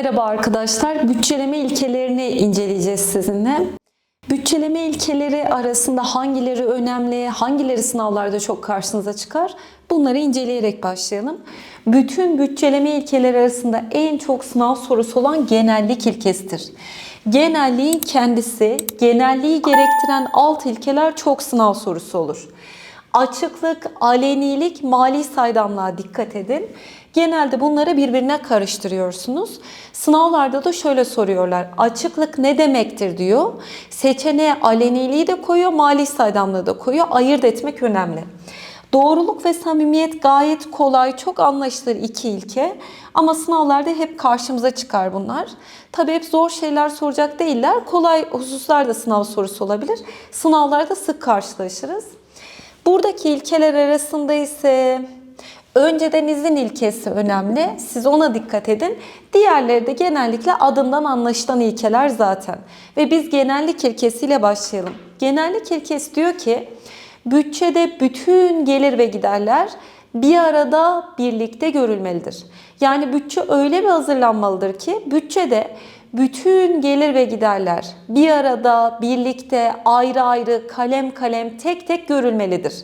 Merhaba arkadaşlar. Bütçeleme ilkelerini inceleyeceğiz sizinle. Bütçeleme ilkeleri arasında hangileri önemli, hangileri sınavlarda çok karşınıza çıkar? Bunları inceleyerek başlayalım. Bütün bütçeleme ilkeleri arasında en çok sınav sorusu olan genellik ilkesidir. Genelliğin kendisi, genelliği gerektiren alt ilkeler çok sınav sorusu olur. Açıklık, alenilik, mali saydamlığa dikkat edin. Genelde bunları birbirine karıştırıyorsunuz. Sınavlarda da şöyle soruyorlar. Açıklık ne demektir diyor. Seçeneğe aleniliği de koyuyor, mali saydamlığı da koyuyor. Ayırt etmek önemli. Doğruluk ve samimiyet gayet kolay, çok anlaşılır iki ilke. Ama sınavlarda hep karşımıza çıkar bunlar. Tabii hep zor şeyler soracak değiller. Kolay hususlar da sınav sorusu olabilir. Sınavlarda sık karşılaşırız. Buradaki ilkeler arasında ise önceden izin ilkesi önemli. Siz ona dikkat edin. Diğerleri de genellikle adından anlaşılan ilkeler zaten. Ve biz genellik ilkesiyle başlayalım. Genellik ilkesi diyor ki bütçede bütün gelir ve giderler bir arada birlikte görülmelidir. Yani bütçe öyle bir hazırlanmalıdır ki bütçede bütün gelir ve giderler bir arada, birlikte, ayrı ayrı, kalem kalem, tek tek görülmelidir.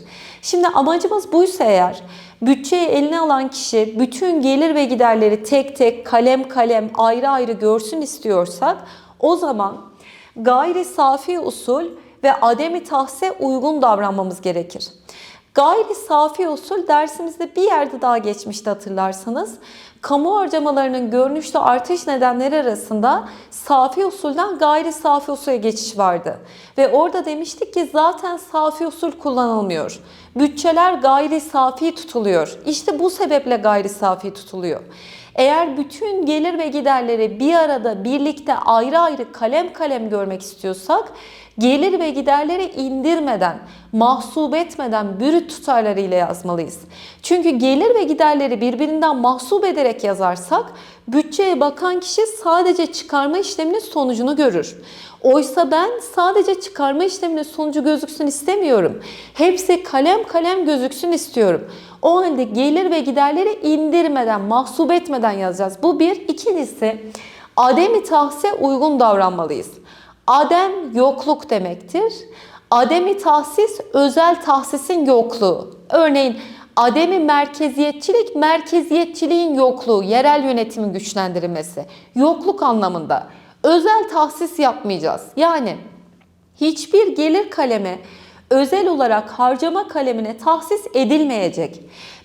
Şimdi amacımız buysa eğer bütçeyi eline alan kişi bütün gelir ve giderleri tek tek, kalem kalem, ayrı ayrı görsün istiyorsak o zaman gayri safi usul ve ademi tahse uygun davranmamız gerekir. Gayri safi usul dersimizde bir yerde daha geçmişti hatırlarsanız. Kamu harcamalarının görünüşte artış nedenleri arasında safi usulden gayri safi usule geçiş vardı. Ve orada demiştik ki zaten safi usul kullanılmıyor. Bütçeler gayri safi tutuluyor. İşte bu sebeple gayri safi tutuluyor. Eğer bütün gelir ve giderleri bir arada birlikte ayrı ayrı kalem kalem görmek istiyorsak gelir ve giderleri indirmeden, mahsup etmeden bürüt tutarları ile yazmalıyız. Çünkü gelir ve giderleri birbirinden mahsup ederek yazarsak bütçeye bakan kişi sadece çıkarma işleminin sonucunu görür. Oysa ben sadece çıkarma işleminin sonucu gözüksün istemiyorum. Hepsi kalem kalem gözüksün istiyorum. O halde gelir ve giderleri indirmeden, mahsup etmeden yazacağız. Bu bir. İkincisi ademi tahse uygun davranmalıyız. Adem yokluk demektir. Ademi tahsis özel tahsisin yokluğu. Örneğin ademi merkeziyetçilik merkeziyetçiliğin yokluğu, yerel yönetimin güçlendirilmesi. Yokluk anlamında. Özel tahsis yapmayacağız. Yani hiçbir gelir kaleme özel olarak harcama kalemine tahsis edilmeyecek.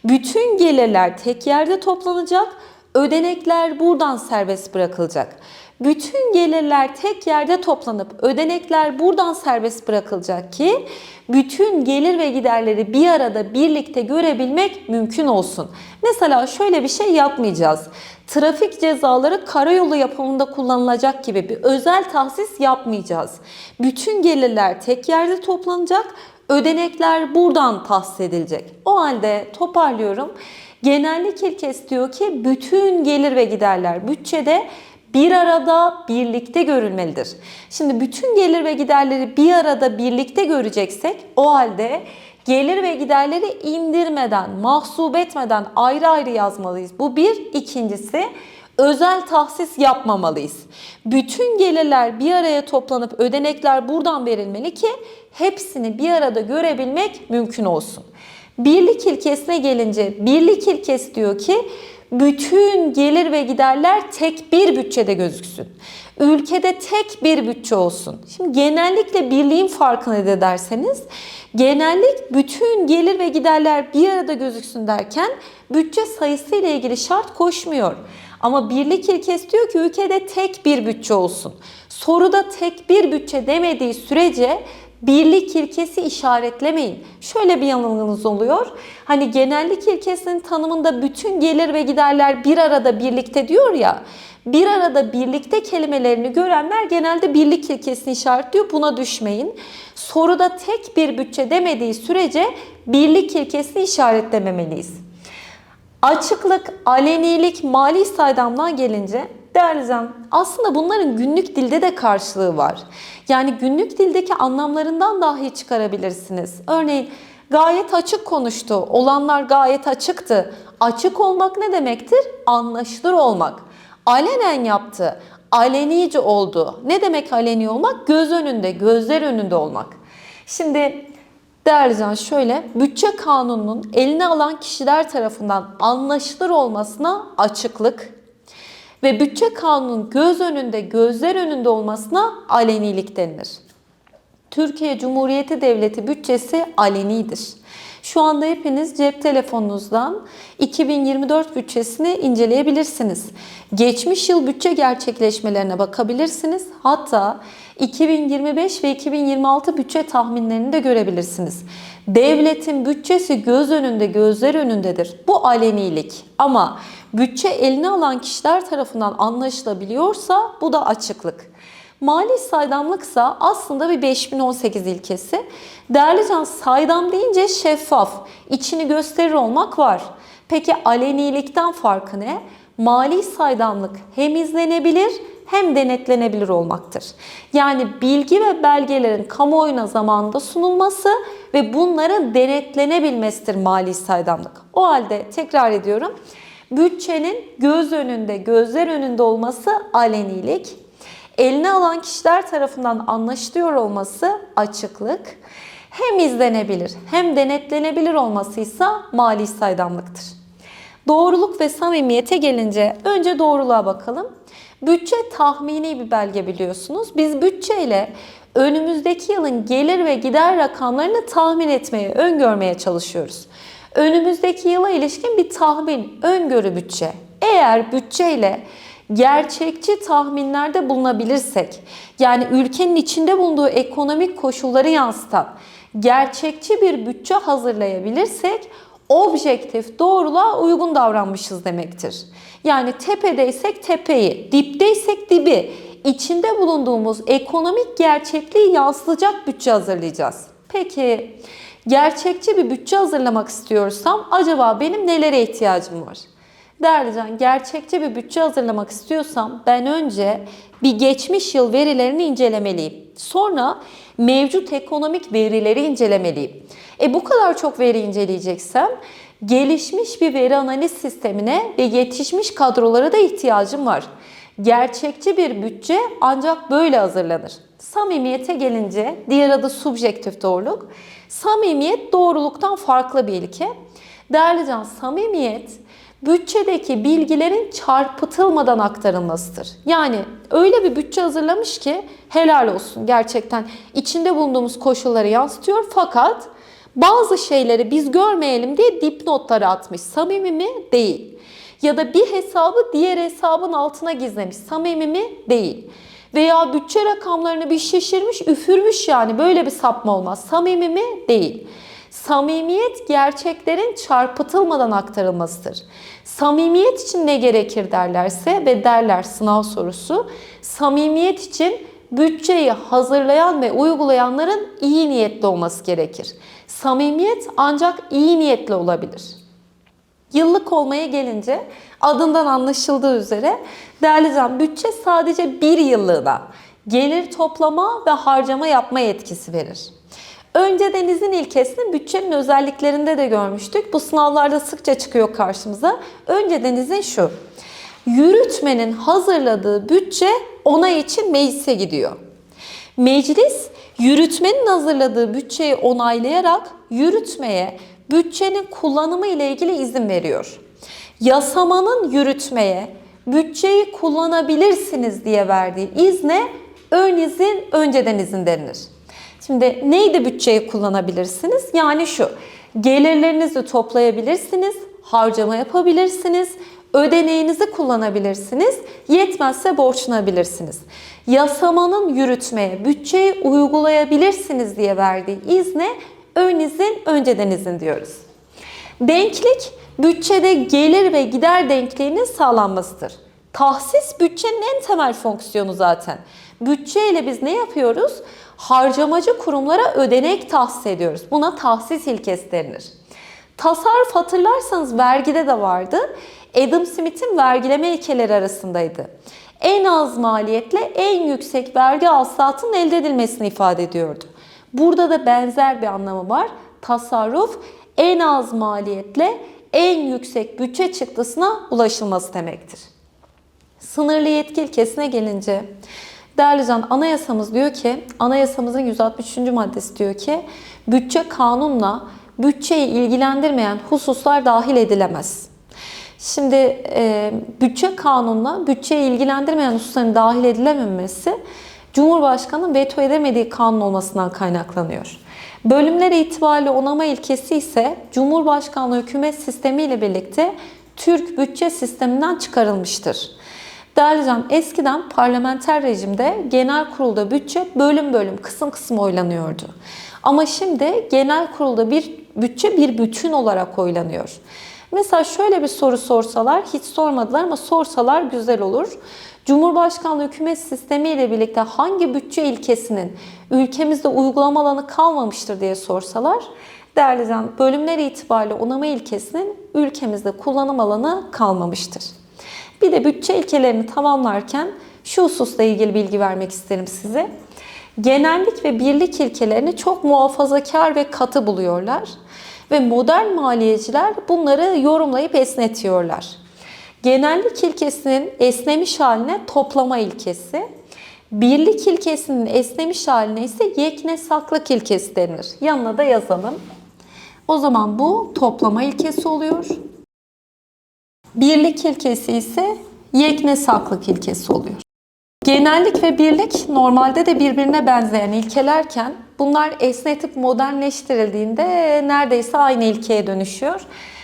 Bütün gelirler tek yerde toplanacak, ödenekler buradan serbest bırakılacak. Bütün gelirler tek yerde toplanıp ödenekler buradan serbest bırakılacak ki bütün gelir ve giderleri bir arada birlikte görebilmek mümkün olsun. Mesela şöyle bir şey yapmayacağız. Trafik cezaları karayolu yapımında kullanılacak gibi bir özel tahsis yapmayacağız. Bütün gelirler tek yerde toplanacak, ödenekler buradan tahsis edilecek. O halde toparlıyorum. Genellik ilkesi diyor ki bütün gelir ve giderler bütçede bir arada birlikte görülmelidir. Şimdi bütün gelir ve giderleri bir arada birlikte göreceksek o halde gelir ve giderleri indirmeden, mahsup etmeden ayrı ayrı yazmalıyız. Bu bir. ikincisi özel tahsis yapmamalıyız. Bütün gelirler bir araya toplanıp ödenekler buradan verilmeli ki hepsini bir arada görebilmek mümkün olsun. Birlik ilkesine gelince birlik ilkesi diyor ki bütün gelir ve giderler tek bir bütçede gözüksün. Ülkede tek bir bütçe olsun. Şimdi genellikle birliğin farkını ederseniz genellik bütün gelir ve giderler bir arada gözüksün derken bütçe sayısı ile ilgili şart koşmuyor. Ama birlik ilkesi diyor ki ülkede tek bir bütçe olsun. Soruda tek bir bütçe demediği sürece birlik ilkesi işaretlemeyin. Şöyle bir yanılgınız oluyor. Hani genellik ilkesinin tanımında bütün gelir ve giderler bir arada birlikte diyor ya. Bir arada birlikte kelimelerini görenler genelde birlik ilkesini işaretliyor. Buna düşmeyin. Soruda tek bir bütçe demediği sürece birlik ilkesini işaretlememeliyiz. Açıklık, alenilik, mali saydamlığa gelince Değerli izleyen, aslında bunların günlük dilde de karşılığı var. Yani günlük dildeki anlamlarından dahi çıkarabilirsiniz. Örneğin gayet açık konuştu, olanlar gayet açıktı. Açık olmak ne demektir? Anlaşılır olmak. Alenen yaptı. Alenice oldu. Ne demek aleni olmak? Göz önünde, gözler önünde olmak. Şimdi değerli şöyle, bütçe kanununun eline alan kişiler tarafından anlaşılır olmasına açıklık ve bütçe kanunun göz önünde, gözler önünde olmasına alenilik denilir. Türkiye Cumhuriyeti Devleti bütçesi alenidir. Şu anda hepiniz cep telefonunuzdan 2024 bütçesini inceleyebilirsiniz. Geçmiş yıl bütçe gerçekleşmelerine bakabilirsiniz. Hatta 2025 ve 2026 bütçe tahminlerini de görebilirsiniz. Devletin bütçesi göz önünde, gözler önündedir. Bu alenilik. Ama bütçe eline alan kişiler tarafından anlaşılabiliyorsa bu da açıklık. Mali saydamlıksa aslında bir 5018 ilkesi. Değerli can saydam deyince şeffaf, içini gösterir olmak var. Peki alenilikten farkı ne? Mali saydamlık hem izlenebilir hem denetlenebilir olmaktır. Yani bilgi ve belgelerin kamuoyuna zamanında sunulması ve bunların denetlenebilmesidir mali saydamlık. O halde tekrar ediyorum. Bütçenin göz önünde, gözler önünde olması alenilik. Eline alan kişiler tarafından anlaşılıyor olması açıklık. Hem izlenebilir hem denetlenebilir olmasıysa mali saydamlıktır. Doğruluk ve samimiyete gelince önce doğruluğa bakalım. Bütçe tahmini bir belge biliyorsunuz. Biz bütçeyle önümüzdeki yılın gelir ve gider rakamlarını tahmin etmeye, öngörmeye çalışıyoruz. Önümüzdeki yıla ilişkin bir tahmin, öngörü bütçe. Eğer bütçeyle gerçekçi tahminlerde bulunabilirsek, yani ülkenin içinde bulunduğu ekonomik koşulları yansıtan gerçekçi bir bütçe hazırlayabilirsek objektif doğruluğa uygun davranmışız demektir. Yani tepedeysek tepeyi, dipteysek dibi, içinde bulunduğumuz ekonomik gerçekliği yansıtacak bütçe hazırlayacağız. Peki gerçekçi bir bütçe hazırlamak istiyorsam acaba benim nelere ihtiyacım var? Değerli Can, gerçekçi bir bütçe hazırlamak istiyorsam ben önce bir geçmiş yıl verilerini incelemeliyim. Sonra mevcut ekonomik verileri incelemeliyim. E bu kadar çok veri inceleyeceksem gelişmiş bir veri analiz sistemine ve yetişmiş kadrolara da ihtiyacım var. Gerçekçi bir bütçe ancak böyle hazırlanır. Samimiyete gelince diğer adı subjektif doğruluk. Samimiyet doğruluktan farklı bir ilke. Değerli Can, samimiyet bütçedeki bilgilerin çarpıtılmadan aktarılmasıdır. Yani öyle bir bütçe hazırlamış ki helal olsun gerçekten içinde bulunduğumuz koşulları yansıtıyor fakat bazı şeyleri biz görmeyelim diye dipnotları atmış. Samimi mi? Değil. Ya da bir hesabı diğer hesabın altına gizlemiş. Samimi mi? Değil. Veya bütçe rakamlarını bir şişirmiş, üfürmüş yani böyle bir sapma olmaz. Samimi mi? Değil. Samimiyet gerçeklerin çarpıtılmadan aktarılmasıdır. Samimiyet için ne gerekir derlerse ve derler sınav sorusu. Samimiyet için bütçeyi hazırlayan ve uygulayanların iyi niyetli olması gerekir. Samimiyet ancak iyi niyetli olabilir. Yıllık olmaya gelince adından anlaşıldığı üzere değerli can bütçe sadece bir yıllığına gelir toplama ve harcama yapma yetkisi verir. Önce denizin ilkesini bütçenin özelliklerinde de görmüştük. Bu sınavlarda sıkça çıkıyor karşımıza. Önce denizin şu. Yürütmenin hazırladığı bütçe onay için meclise gidiyor. Meclis yürütmenin hazırladığı bütçeyi onaylayarak yürütmeye bütçenin kullanımı ile ilgili izin veriyor. Yasamanın yürütmeye bütçeyi kullanabilirsiniz diye verdiği izne ön izin, önceden izin denilir. Şimdi neydi bütçeyi kullanabilirsiniz? Yani şu, gelirlerinizi toplayabilirsiniz, harcama yapabilirsiniz, ödeneğinizi kullanabilirsiniz, yetmezse borçlanabilirsiniz. Yasamanın yürütmeye, bütçeyi uygulayabilirsiniz diye verdiği izne ön izin, önceden izin diyoruz. Denklik, bütçede gelir ve gider denkliğinin sağlanmasıdır. Tahsis bütçenin en temel fonksiyonu zaten. Bütçe ile biz ne yapıyoruz? Harcamacı kurumlara ödenek tahsis ediyoruz. Buna tahsis ilkesi denilir. Tasarruf hatırlarsanız vergide de vardı. Adam Smith'in vergileme ilkeleri arasındaydı. En az maliyetle en yüksek vergi alsatının elde edilmesini ifade ediyordu. Burada da benzer bir anlamı var. Tasarruf en az maliyetle en yüksek bütçe çıktısına ulaşılması demektir. Sınırlı yetki ilkesine gelince değerli can anayasamız diyor ki anayasamızın 163. maddesi diyor ki bütçe kanunla bütçeyi ilgilendirmeyen hususlar dahil edilemez. Şimdi e, bütçe kanunla bütçeyi ilgilendirmeyen hususların dahil edilememesi Cumhurbaşkanı'nın veto edemediği kanun olmasından kaynaklanıyor. Bölümler itibariyle onama ilkesi ise Cumhurbaşkanlığı hükümet sistemi ile birlikte Türk bütçe sisteminden çıkarılmıştır. Değerli can, eskiden parlamenter rejimde genel kurulda bütçe bölüm bölüm, kısım kısım oylanıyordu. Ama şimdi genel kurulda bir bütçe bir bütün olarak oylanıyor. Mesela şöyle bir soru sorsalar, hiç sormadılar ama sorsalar güzel olur. Cumhurbaşkanlığı hükümet sistemi ile birlikte hangi bütçe ilkesinin ülkemizde uygulama alanı kalmamıştır diye sorsalar, değerli can, bölümler itibariyle onama ilkesinin ülkemizde kullanım alanı kalmamıştır. Bir de bütçe ilkelerini tamamlarken şu hususla ilgili bilgi vermek isterim size. Genellik ve birlik ilkelerini çok muhafazakar ve katı buluyorlar ve modern maliyeciler bunları yorumlayıp esnetiyorlar. Genellik ilkesinin esnemiş haline toplama ilkesi, birlik ilkesinin esnemiş haline ise yeknesaklık ilkesi denir. Yanına da yazalım. O zaman bu toplama ilkesi oluyor. Birlik ilkesi ise yeknesaklık ilkesi oluyor. Genellik ve birlik normalde de birbirine benzeyen ilkelerken bunlar esnetip modernleştirildiğinde neredeyse aynı ilkeye dönüşüyor.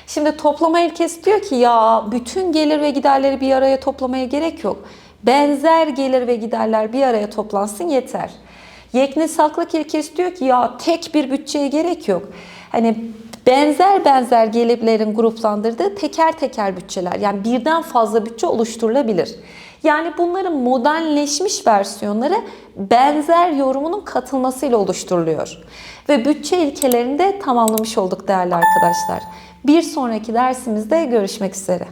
Şimdi toplama ilkesi diyor ki ya bütün gelir ve giderleri bir araya toplamaya gerek yok. Benzer gelir ve giderler bir araya toplansın yeter. Yeknesaklık ilkesi diyor ki ya tek bir bütçeye gerek yok. Hani benzer benzer gelirlerin gruplandırdığı teker teker bütçeler yani birden fazla bütçe oluşturulabilir. Yani bunların modernleşmiş versiyonları benzer yorumunun katılmasıyla oluşturuluyor. Ve bütçe ilkelerini de tamamlamış olduk değerli arkadaşlar. Bir sonraki dersimizde görüşmek üzere.